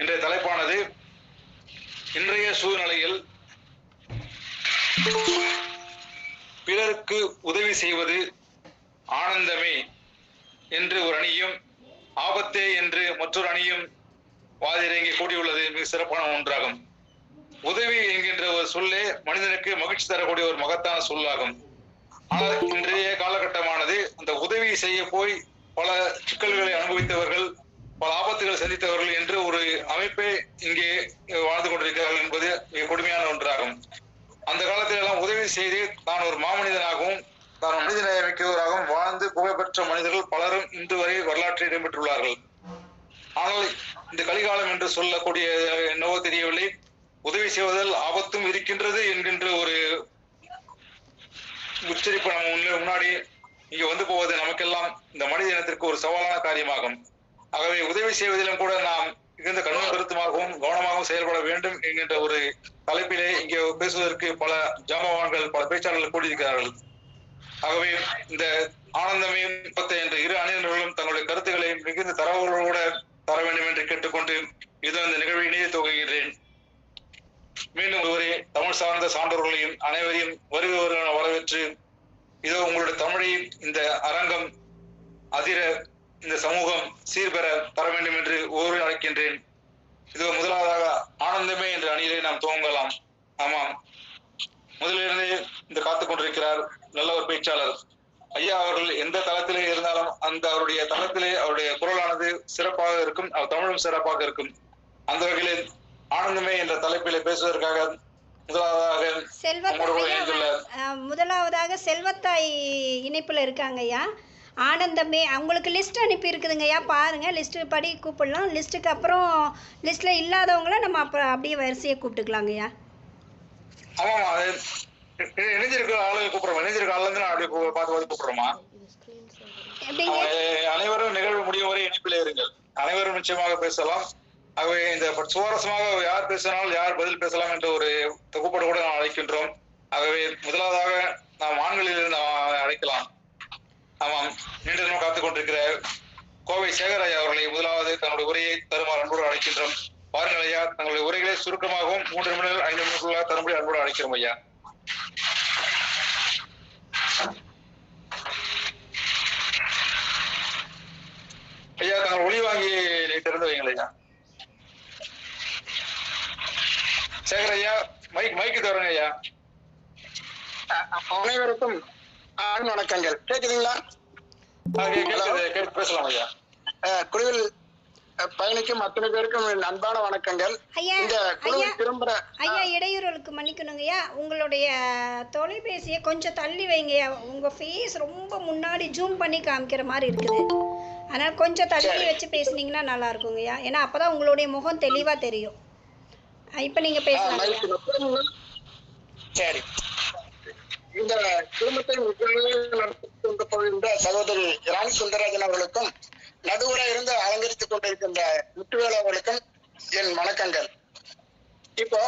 இன்றைய தலைப்பானது இன்றைய சூழ்நிலையில் பிறருக்கு உதவி செய்வது ஆனந்தமே என்று ஒரு அணியும் ஆபத்தே என்று மற்றொரு அணியும் வாதிரங்கி கூடியுள்ளது. மிக சிறப்பான ஒன்றாகும். உதவி என்கின்ற ஒரு சொல்லே மனிதனுக்கு மகிழ்ச்சி தரக்கூடிய ஒரு மகத்தான சொல்லாகும். ஆனால் இன்றைய காலகட்டமானது அந்த உதவி செய்ய போய் பல சிக்கல்களை அனுபவித்தவர்கள் பல ஆபத்துகளை சந்தித்தவர்கள் என்று ஒரு அமைப்பே இங்கே வாழ்ந்து கொண்டிருக்கிறார்கள் என்பது மிக கொடுமையான ஒன்றாகும். அந்த காலத்தில் எல்லாம் உதவி செய்து தான் ஒரு மாமனிதனாகவும் தான் மனிதநேயமிக்கவராகவும் வாழ்ந்து புகழ்பெற்ற மனிதர்கள் பலரும் இன்று வரை வரலாற்றில் இடம்பெற்றுள்ளார்கள். ஆனால் இந்த கலிகாலம் என்று சொல்லக்கூடிய என்னவோ தெரியவில்லை. உதவி செய்வதில் ஆபத்தும் இருக்கின்றது என்கின்ற ஒரு உச்சரிப்பு நம்ம முன்னாடி இங்க வந்து போவது நமக்கெல்லாம் இந்த மனித இனத்திற்கு ஒரு சவாலான காரியமாகும். ஆகவே உதவி செய்வதிலும் கூட நாம் மிகுந்த கண்ணும் கருத்துமாகவும் கவனமாகவும் செயல்பட வேண்டும் என்கின்ற ஒரு தலைப்பிலே இங்கே பேசுவதற்கு பல ஜாமவான்கள் பல பேச்சாளர்கள் கூடியிருக்கிறார்கள். ஆகவே இந்த ஆனந்தமே முப்பத்து என்ற இரு அணியினர்களும் தங்களுடைய கருத்துக்களை மிகுந்த தரவுகளோட தர வேண்டும் என்று கேட்டுக்கொண்டு இது இந்த நிகழ்வை இணைய துவங்குகிறேன். மீண்டும் ஒருவரே தமிழ் சார்ந்த சான்றோர்களையும் அனைவரையும் வருக வரவேற்று இதோ உங்களுடைய தமிழை இந்த அரங்கம் அதிர இந்த சமூகம் சீர்பெற தர வேண்டும் என்று ஒவ்வொரு அழைக்கின்றேன். இதோ முதலாவதாக ஆனந்தமே என்ற அணியிலே நாம் துவங்கலாம். ஆமாம். முதலிலிருந்தே இந்த காத்துக் கொண்டிருக்கிறார் நல்ல ஒரு பேச்சாளர். ஐயா அவர்கள் எந்த தளத்திலே இருந்தாலும் அந்த அவருடைய தளத்திலே அவருடைய குரலானது சிறப்பாக இருக்கும் அவர் தமிழும் சிறப்பாக இருக்கும். அந்த வகையிலே ஆனந்தமே என்ற தலைப்பிலே பேசுவதற்காக முதலாவதாக முதலாவதாக செல்வத்தாய் இணைப்பில் இருக்காங்க ஐயா. ஆனந்தமே அவங்களுக்கு லிஸ்ட் அனுப்பி இருக்குதுங்கய்யா பாருங்கள் லிஸ்ட்டு படி கூப்பிடலாம். லிஸ்ட்டுக்கு அப்புறம் லிஸ்ட்டில் இல்லாதவங்கள நம்ம அப்புறம் அப்படியே வரிசையை கூப்பிட்டுக்கலாங்கய்யா. ஆமாமா அது இ- இணைஞ்சிருக்கிற ஆளுங்க கூப்பிடுறோம். இணைஞ்சிருக்க ஆளுங்க நான் அப்படியே பார்த்து பார்த்து கூப்பிடுறோமா? அனைவரும் நிகழ்வு முடியும் வரை இணைப்பிலே இருங்கள். அனைவரும் நிச்சயமாக பேசலாம். ஆகவே இந்த சுவாரஸ்யமாக யார் பேசினால் யார் பதில் பேசலாம் என்ற ஒரு தொகுப்போடு கூட நாம் அழைக்கின்றோம். ஆகவே முதலாவதாக நாம் ஆண்களில் இருந்து நாம் அழைக்கலாம். ஆமாம் நீண்ட தினம் காத்துக் கொண்டிருக்கிற கோவை சேகர் ஐயா அவர்களை முதலாவது தன்னுடைய உரையை தருமாறு அன்போடு அழைக்கின்றோம். பாருங்கள் ஐயா தங்களுடைய உரைகளை சுருக்கமாகவும் மூன்று நிமிடங்கள் ஐந்து நிமிடங்களுக்குள்ள தரும்படி அன்போடு அழைக்கிறோம் ஐயா. ஐயா தாங்கள் ஒளி வாங்கி திறந்து வைங்கள் ஐயா. சேகர் ஐயா மைக் மைக்கு தருங்க ஐயா. அனைவருக்கும் வணக்கங்கள். கேக்குதுங்களா? குழுவில் பயணிக்கும் அத்தனை பேருக்கும் அன்பான வணக்கங்கள். இந்த குழுவில் திரும்புற ஐயா இடையூறுகளுக்கு மன்னிக்கணுங்கய்யா உங்களுடைய தொலைபேசியை கொஞ்சம் தள்ளி வைங்கய்யா உங்கள் ஃபேஸ் ரொம்ப முன்னாடி ஜூம் பண்ணி காமிக்கிற மாதிரி இருக்குது. அதனால் கொஞ்சம் தள்ளி வச்சு பேசுனீங்கன்னா நல்லா இருக்குங்கய்யா ஏன்னா அப்போ தான் உங்களுடைய முகம் தெளிவாக தெரியும். இப்போ நீங்கள் அஹ், பேசலாம்? சரி. இந்த குடும்பத்தை முக்கியமாக நடத்திக் கொண்டு போகின்ற சகோதரி ராணி சுந்தரராஜன் அவர்களுக்கும் நடுவுல இருந்து அலங்கரித்துக் கொண்டிருக்கின்ற முத்துவேல் அவர்களுக்கும் என் வணக்கங்கள். இப்போ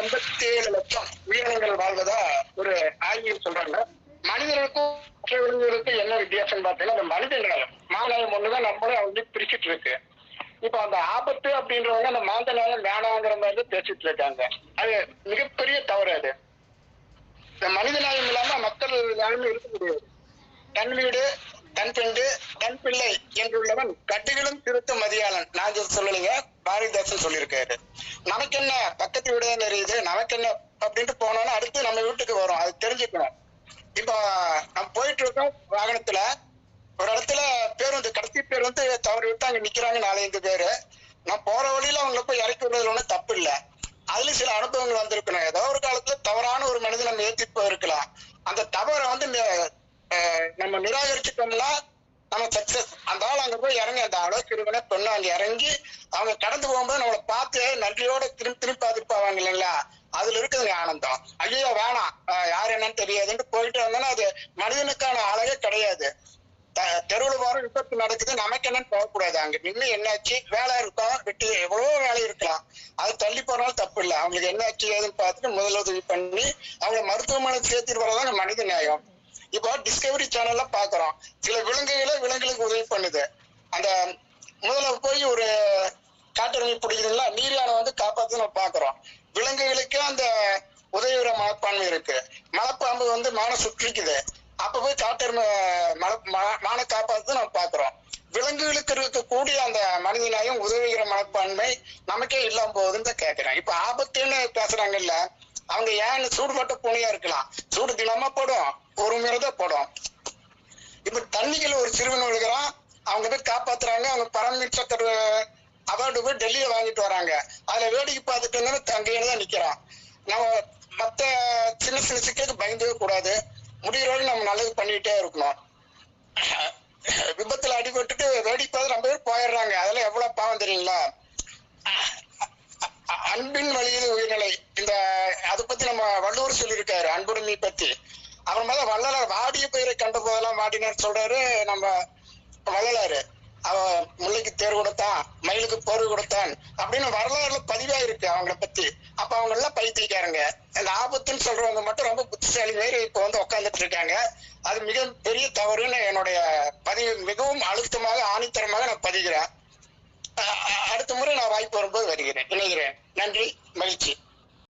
எண்பத்தி ஏழு லட்சம் உயிரினங்கள் வாழ்வதா ஒரு ஆய்வில் சொல்றாங்க. மனிதர்களுக்கும் மற்ற விலங்குகளுக்கும் என்ன வித்தியாசம் பார்த்தீங்கன்னா அந்த மனித நிலம் மாநிலம் ஒண்ணுதான் நம்மளும் வந்து பிரிச்சுட்டு இருக்கு. இப்ப அந்த ஆபத்து அப்படின்றவங்க அந்த மாந்த வேணாங்கிற மாதிரி பேசிட்டு இருக்காங்க. அது மிகப்பெரிய தவறு அது. இந்த மனித நியாயம் இல்லாம மக்கள் நியாயமும் இருக்க முடியாது. தன் வீடு தன் பெண்டு தன் பிள்ளை என்றுள்ளவன் கட்டுகளும் திருத்த மதியாளன். நான் இது சொல்லலைங்க பாரதிதாசன் சொல்லியிருக்காரு. நமக்கு என்ன பக்கத்து வீடு தான் தெரியுது நமக்கு என்ன அப்படின்ட்டு போனோம்னா அடுத்து நம்ம வீட்டுக்கு வரும். அது தெரிஞ்சுக்கணும். இப்போ நம்ம போயிட்டு இருக்கோம் வாகனத்துல. ஒரு இடத்துல பேருந்து கடைசி பேர் வந்து தவறி விட்டு அங்க நிக்கிறாங்க நாலஞ்சு பேரு. நான் போற வழியில அவங்கள போய் இறக்கி விடுறதுல ஒண்ணும் தப்பு இல்ல. அதுல சில அனுபவங்கள் வந்திருக்கணும் ஏதோ ஒரு காலத்துல தவறான ஒரு மனிதன் நம்ம ஏத்தி போயிருக்கலாம். அந்த தவறை வந்து நம்ம நிராகரிச்சுட்டோம்னா நம்ம சக்சஸ் அந்த ஆள் அங்க போய் இறங்கி அந்த அளவு சிறுவனை பெண்ணு அங்க இறங்கி அவங்க கடந்து போகும்போது நம்மளை பார்த்து நன்றியோட திரும்பி திரும்பி பார்த்துப்பாங்க இல்லைங்களா? அதுல இருக்குதுங்க ஆனந்தம். ஐயோ வேணாம். யார் என்னன்னு தெரியாதுன்ட்டு போயிட்டு வந்தோன்னா அது மனிதனுக்கான அழகே கிடையாது. தெருவுல போற விபத்து நடக்குது நமக்கு என்னன்னு போகக்கூடாது. அங்க நின்று என்னாச்சு? வேலை இருக்கா? விட்டு எவ்வளவோ வேலை இருக்கலாம். அது தள்ளி போனாலும் தப்பு இல்லை. அவங்களுக்கு என்னாச்சு ஏதுன்னு பார்த்துட்டு முதலுதவி பண்ணி அவங்கள மருத்துவமனை சேர்த்துட்டு வரதான் மனித நியாயம் இப்போ டிஸ்கவரி சேனல்ல பாக்குறோம் சில விலங்குகளே விலங்குகளுக்கு உதவி பண்ணுது. அந்த முதல்ல போய் ஆபரணி பிடிக்குதுங்களா? நீர் யானை வந்து காப்பாத்து நம்ம பாக்குறோம் விலங்குகளுக்கு அந்த உதவியுற மனப்பான்மை இருக்கு. மலைப்பாம்பு வந்து மான சுற்றிக்குது. அப்ப போய் காட்டெருமை மலை மானை காப்பாத்து நம்ம பாக்குறோம். விலங்குகளுக்கு இருக்கக்கூடிய அந்த மனிதனாயும் உதவுகிற மனப்பான்மை நமக்கே இல்லாம போகுதுன்னு தான் கேக்குறேன். இப்ப ஆபத்துன்னு பேசுறாங்கல்ல அவங்க ஏன் சூடுபட்ட பூனையா இருக்கலாம். சூடு தினமா போடும் ஒரு முறைதான் போடும். இப்ப தண்ணிகள் ஒரு சிறுவன் விழுகிறான் அவங்க போய் காப்பாத்துறாங்க அவங்க பரமேஸ்வர் அவார்டு போய் டெல்லியில வாங்கிட்டு வராங்க. அதுல வேடிக்கை பார்த்துட்டு இருந்தாலும் தங்கையில தான் நிக்கிறான். நம்ம மத்த சின்ன சின்ன சிக்கலுக்கு பயந்தவே கூடாது முடிகிற வரைக்கும் நம்ம நல்லது பண்ணிட்டே இருக்கணும். விபத்துல அடிபட்டுட்டு வேடிக்கை நம்ம பேர் போயிடுறாங்க. அதெல்லாம் எவ்வளவு பாவம் தெரியுங்களா? அன்பின் வழியில் உயிர்நிலை. இந்த அதை பத்தி நம்ம வள்ளுவர் சொல்லியிருக்காரு அன்புரிமை பத்தி. அவர் மேல வள்ளலார் வாடிய பயிரை கண்ட போதெல்லாம் வாடினார் சொல்றாரு நம்ம வள்ளலாரு. அவன் முல்லைக்கு தேர் கொடுத்தான் மயிலுக்கு போர்வு கொடுத்தான் அப்படின்னு வரலாறுல பதிவா இருக்கு அவங்கள பத்தி. அப்ப அவங்க எல்லாம் பைத்தியக்காரங்க. இந்த ஆபத்துன்னு சொல்றவங்க மட்டும் ரொம்ப புத்திசாலி மாரி இப்ப வந்து உட்கார்ந்துட்டு இருக்காங்க. அது மிக பெரிய தவறுன்னு என்னுடைய பதிவு மிகவும் அழுத்தமாக ஆணித்தரமாக நான் பதிகிறேன். அடுத்த முறை நான் வாய்ப்பு வரும்போது வருகிறேன். இணைகிறேன். நன்றி மகிழ்ச்சி.